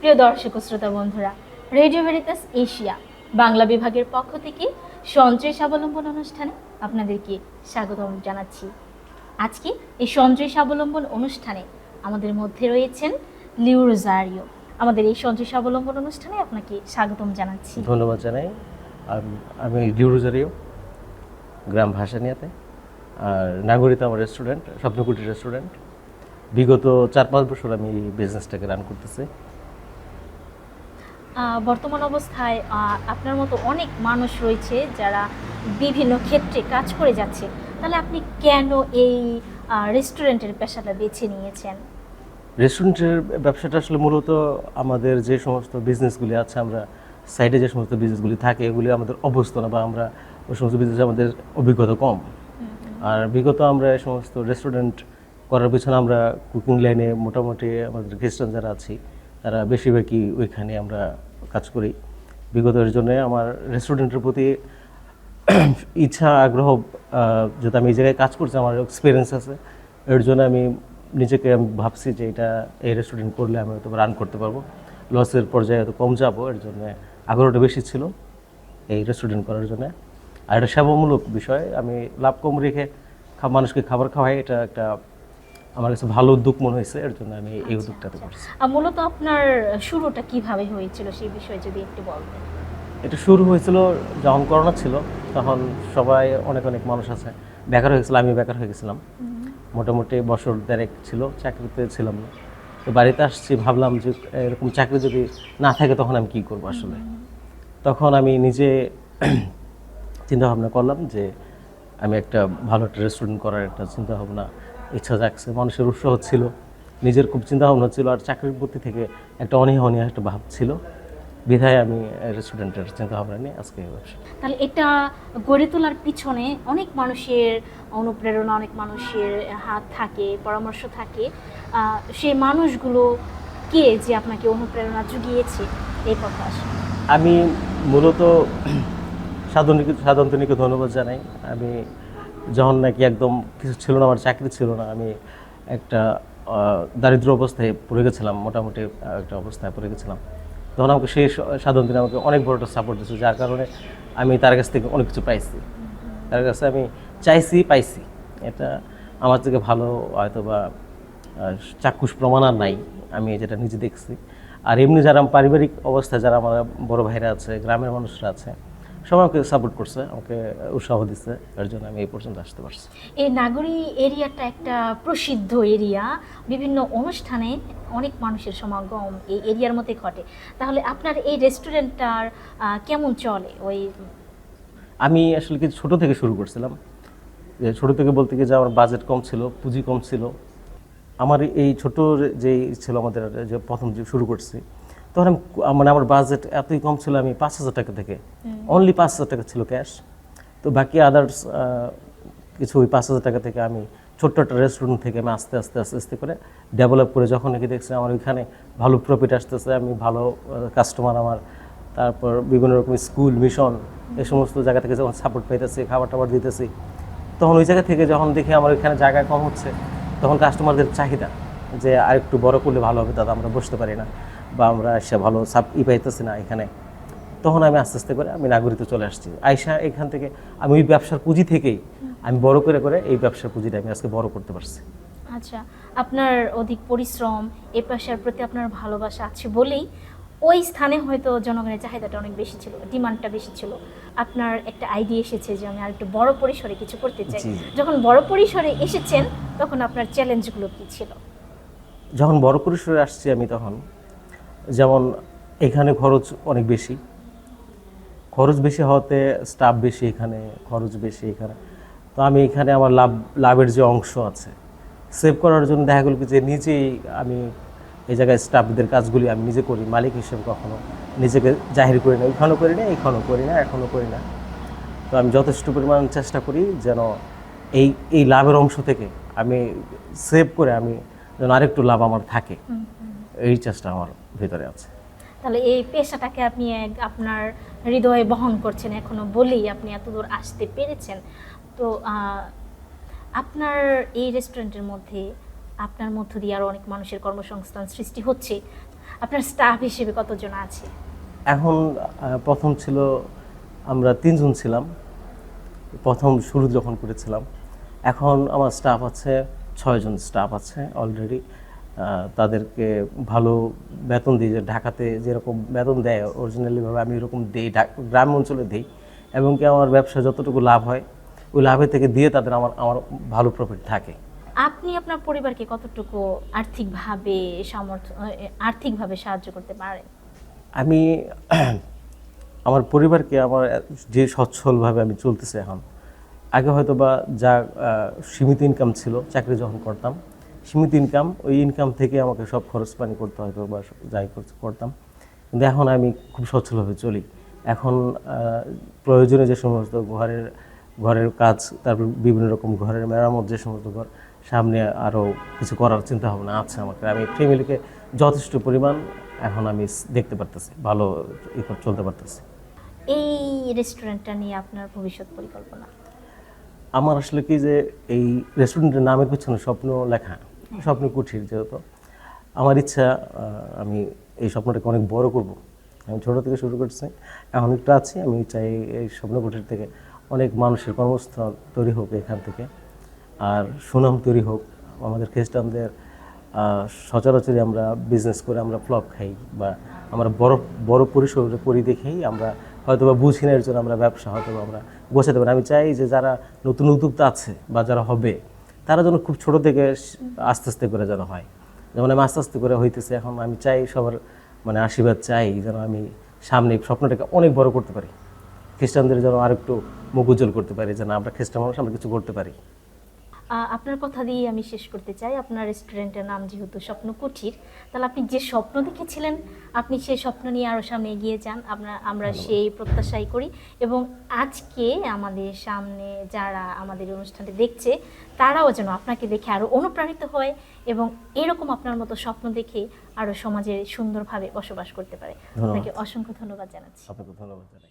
প্রিয় দর্শক শ্রোতা বন্ধুরা রেডিও ভেরিতাস এশিয়া বাংলা বিভাগের পক্ষ থেকে সঞ্চয় স্বাবলম্বন অনুষ্ঠানে আপনাদেরকে স্বাগতম জানাচ্ছি। আজকে এই সঞ্চয় স্বাবলম্বন অনুষ্ঠানে আমাদের মধ্যে রয়েছেন লিউ রোজারিও। আমাদের এই সঞ্চয় স্বাবলম্বন অনুষ্ঠানে আপনাকে স্বাগতম জানাচ্ছি। ধন্যবাদ জানাই। আম- ডিউরোজারিও গ্রাম ভাসানিয়াতে। আর নাগরিক আমার রেস্টুরেন্ট স্বপ্নকুটি রেস্টুরেন্ট বিগত চার পাঁচ বছর আমি এই বিজনেসটাকে রান করতেছি। বর্তমান অবস্থায় আপনার মতো অনেক মানুষ রয়েছে যারা বিভিন্ন ক্ষেত্রে কাজ করে যাচ্ছে। তাহলে আপনি কেন এই রেস্টুরেন্টের পেশাটা বেছে নিয়েছেন? রেস্টুরেন্টের ব্যবসাটা আসলে মূলত আমাদের যে সমস্ত বিজনেসগুলি আছে আমরা সাইডে যে সমস্ত বিজনেসগুলি থাকে এগুলি আমাদের অভ্যস্ত না বা আমরা ওই সমস্ত বিজনেসে আমাদের অভিজ্ঞতা কম। আর বিগত আমরা এই সমস্ত রেস্টুরেন্ট করার পিছনে আমরা কুকিং লাইনে মোটামুটি আমাদের খ্রিস্টান যারা আছি তারা বেশিরভাগই ওইখানে আমরা কাজ করি। বিগত এর জন্য আমার রেস্টুরেন্টের প্রতি ইচ্ছা, আগ্রহ যেহেতু আমি এই জায়গায় কাজ করছি, আমার এক্সপিরিয়েন্স আছে, এর জন্য আমি নিজেকে আমি ভাবছি যে এটা এই রেস্টুরেন্ট করলে আমি হয়তো রান করতে পারব। লসের পর্যায়ে হয়তো কম যাব, এর জন্য আগ্রহটা বেশি ছিল এই রেস্টুরেন্ট করার জন্য। আর এটা সেবামূলক বিষয়, আমি লাভ কম রেখে মানুষকে খাবার খাওয়াই, এটা একটা আমার কাছে ভালো উদ্যোগ মনে হয়েছে এর জন্য আমি এই উদ্যোগটাতে করছি আর মূলত আপনার শুরুটা কীভাবে হয়েছিল সেই বিষয়ে যদি একটু বলতেন। এটা শুরু হয়েছিল যখন করোনা ছিল তখন সবাই অনেক অনেক মানুষ আছে। বেকার হয়ে গেছিল আমি বেকার হয়ে গেছিলাম। মোটামুটি বছর দেড়েক ছিল চাকরিতে ছিলাম না। তো বাড়িতে আসছি ভাবলাম যে এরকম চাকরি যদি না থাকে তখন আমি কি করব আসলে? তখন আমি নিজে চিন্তা ভাবনা করলাম যে আমি একটা ভালো একটা রেস্টুরেন্ট করার একটা চিন্তা ভাবনা ইচ্ছা জাগছে মানুষের উৎসাহ ছিল নিজের খুব চিন্তা ভাবনা ছিল আর চাকরির প্রতি থেকে একটা অনীহা অনীহা একটা ভাব ছিল। বিধায় আমি রেস্টুরেন্টের চিন্তা ভাবনা নিয়ে আজকে ব্যবসা। তাহলে এটা গড়ে তোলার পিছনে অনেক মানুষের অনুপ্রেরণা অনেক মানুষের হাত থাকে পরামর্শ থাকে। সেই মানুষগুলো কে যে আপনাকে অনুপ্রেরণা জুগিয়েছে? এই কথা আসলে আমি মূলত সাধনীকে সাধন্তনীকে ধন্যবাদ জানাই। আমি যখন নাকি একদম কিছু ছিল না, আমার চাকরি ছিল না, আমি একটা দারিদ্র অবস্থায় পড়ে গেছিলাম, মোটামুটি একটা অবস্থায় পড়ে গেছিলাম। তখন আমাকে সেই সাধন্তনী আমাকে অনেক বড় একটা সাপোর্ট দিয়েছে, যার কারণে আমি তার কাছ থেকে অনেক কিছু পাইছি। তার কাছে আমি চাইছি, পাইছি। এটা আমার থেকে ভালো হয়তো বা চাক্ষুষ প্রমাণ আর নাই, আমি যেটা নিজে দেখছি। আর এমনি যারা পারিবারিক অবস্থায় যারা আমার বড় ভাইরা আছে, গ্রামের মানুষরা আছে সবাই আমাকে সাপোর্ট করছে আমাকে উৎসাহ দিচ্ছে এর জন্য আমি এই পর্যন্ত আসতে পারছি। এই নাগরী এরিয়াটা একটা প্রসিদ্ধ এরিয়া বিভিন্ন অনুষ্ঠানে অনেক মানুষের সমাগম এই এরিয়ার মধ্যে ঘটে। তাহলে আপনার এই রেস্টুরেন্টটার কেমন চলে ওই? আমি আসলে কি ছোট থেকে শুরু করছিলাম। যে ছোট থেকে বলতে গিয়ে যে আমার বাজেট কম ছিল পুঁজি কম ছিল। আমার এই ছোট যে ছিল আমাদের যে প্রথম যে শুরু করছি তখন আমি মানে আমার বাজেট এতই কম ছিল আমি পাঁচ হাজার টাকা থেকে অনলি পাঁচ হাজার টাকা ছিল ক্যাশ তো বাকি আদার্স কিছু ওই পাঁচ হাজার টাকা থেকে আমি ছোট্ট একটা রেস্টুরেন্ট থেকে আমি আস্তে আস্তে আস্তে আস্তে করে ডেভেলপ করে যখন নাকি দেখছি আমার ওইখানে ভালো প্রফিট আসতেছে আমি ভালো কাস্টমার আমার। তারপর বিভিন্ন রকম স্কুল মিশন এই সমস্ত জায়গা থেকে যখন সাপোর্ট পাইতেছি খাবার টাবার দিতেছি তখন ওই জায়গা থেকে যখন দেখি আমার ওইখানে জায়গা কম হচ্ছে তখন কাস্টমারদের চাহিদা যে আরেকটু বড় করলে ভালো হবে দাদা আমরা বসতে পারি না। বা আমরা এসে ভালো সাপ ই পাইতেছি না এখানে তখন আমি আস্তে আস্তে করে আমি নাগরিতে চলে আসছি। আয়সা এখান থেকে আমি ওই ব্যবসার পুঁজি থেকেই আমি বড় করে করে এই ব্যবসার পুঁজিটা আমি আজকে বড় করতে পারছি। আচ্ছা আপনার অধিক পরিশ্রম এ পেশার প্রতি আপনার ভালোবাসা আছে বলেই ওই স্থানে হয়তো জনগণের চাহিদাটা অনেক বেশি ছিল ডিমান্ডটা বেশি ছিল। আপনার একটা আইডিয়া এসেছে যে আমি আরেকটু বড় পরিসরে কিছু করতে চাই। যখন বড় পরিসরে এসেছেন তখন আপনার চ্যালেঞ্জগুলো কি ছিল? যখন বড় পরিসরে আসছি আমি তখন যেমন এখানে খরচ অনেক বেশি। খরচ বেশি হওয়াতে স্টাফ বেশি এখানে, খরচ বেশি এখানে। তো আমি এখানে আমার লাভ, লাভের যে অংশ আছে সেভ করার জন্য দেখা গেল যে নিজেই আমি এই জায়গায় স্টাফদের কাজগুলি আমি নিজে করি, মালিক হিসেবে কখনো নিজেকে জাহির করি না, ওইখানেও করি না, এইখানেও করি না, এখনও করি না। তো আমি যথেষ্ট পরিমাণ চেষ্টা করি যেন এই এই লাভের অংশ থেকে আমি সেভ করে আমি যেন আরেকটু লাভ আমার থাকে। এই চেষ্টা আমার ভিতরে আছে। তাহলে এই পেশাটাকে আপনি আপনার হৃদয়ে বহন করছেন এখনও বলেই আপনি এত দূর আসতে পেরেছেন। তো আপনার এই রেস্টুরেন্টের মধ্যে আপনার মধ্য দিয়ে আরও অনেক মানুষের কর্মসংস্থান সৃষ্টি হচ্ছে। আপনার স্টাফ হিসেবে কতজন আছে? এখন প্রথম ছিল আমরা তিনজন ছিলাম। প্রথম শুরু যখন করেছিলাম এখন আমার স্টাফ আছে ছয়জন স্টাফ আছে অলরেডি। তাদেরকে ভালো বেতন দিই যে ঢাকাতে যেরকম বেতন দেয় অরিজিনালিভাবে আমি এরকম দিই গ্রাম অঞ্চলে দিই এবং কি আমার ব্যবসা যতটুকু লাভ হয় ওই লাভের থেকে দিয়ে তাদের আমার আমার ভালো প্রফিট থাকে। আপনি আপনার পরিবারকে কতটুকু আর্থিকভাবে সামর্থ্য আর্থিকভাবে সাহায্য করতে পারেন? আমি আমার পরিবারকে আমার যে সচ্ছলভাবে আমি চলতেছে এখন আগে হয়তো বা যা সীমিত ইনকাম ছিল চাকরি যখন করতাম সীমিত ইনকাম ওই ইনকাম থেকে আমাকে সব খরচ পানি করতে হয়তো বা যাই করতে- করতাম। কিন্তু এখন আমি খুব সচ্ছলভাবে চলি। এখন প্রয়োজনে যে সমস্ত ঘরের ঘরের কাজ তারপর বিভিন্ন রকম ঘরের মেরামত যে সমস্ত ঘর সামনে আরও কিছু করার চিন্তা ভাবনা আছে আমাকে। আমি ফ্যামিলিকে যথেষ্ট পরিমাণ এখন আমি দেখতে পারতেছি ভালো চলতে পারতেছি। এই রেস্টুরেন্টটা নিয়ে আপনার ভবিষ্যৎ পরিকল্পনা? আমার আসলে কি যে এই রেস্টুরেন্টের নামের পিছনে স্বপ্ন লেখা। স্বপ্ন কুঠির যেহেতু। আমার ইচ্ছা আমি এই স্বপ্নটাকে অনেক বড় করব। আমি ছোট থেকে শুরু করছি, এখন একটু আছি, আমি চাই এই স্বপ্ন কুঠির থেকে অনেক মানুষের কর্মস্থল তৈরি হোক এখান থেকে। আর সুনাম তৈরি হোক, আমাদের খ্রিস্টানদের সচরাচরই আমরা বিজনেস করে আমরা ফ্লপ খাই বা আমরা বড় বড় পরিসরে করি দেখেই আমরা হয়তো বা বুঝি না এর জন্য আমরা ব্যবসা হয়তো আমরা গোছাতে পারি আমি চাই যে যারা নতুন উদ্যোক্তা আছে বা যারা হবে তারা যেন খুব ছোট থেকে আস্তে আস্তে করে যেন হয়। যেমন আমি আস্তে আস্তে করে হইতেছে, এখন আমি চাই সবার মানে আশীর্বাদ চাই যেন আমি সামনে স্বপ্নটাকে অনেক বড় করতে পারি। খ্রিস্টানদের যেন আরেকটু মুখ উজ্জ্বল করতে পারি, যেন আমরা খ্রিস্টান মানুষ আমরা কিছু করতে পারি। আপনার কথা দিয়ে আমি শেষ করতে চাই। আপনার রেস্টুরেন্টের নাম যেহেতু স্বপ্ন কুঠির তাহলে আপনি যে স্বপ্ন দেখেছিলেন আপনি সেই স্বপ্ন নিয়ে আরও সামনে এগিয়ে যান। আপনার আমরা সেই প্রত্যাশাই করি। এবং আজকে আমাদের সামনে যারা আমাদের অনুষ্ঠানটি দেখছে তারাও যেন আপনাকে দেখে আরও অনুপ্রাণিত হয় এবং এরকম আপনার মতো স্বপ্ন দেখে আরও সমাজে সুন্দরভাবে বসবাস করতে পারে। আপনাকে অসংখ্য ধন্যবাদ জানাচ্ছি। আপনাকে ধন্যবাদ জানাই।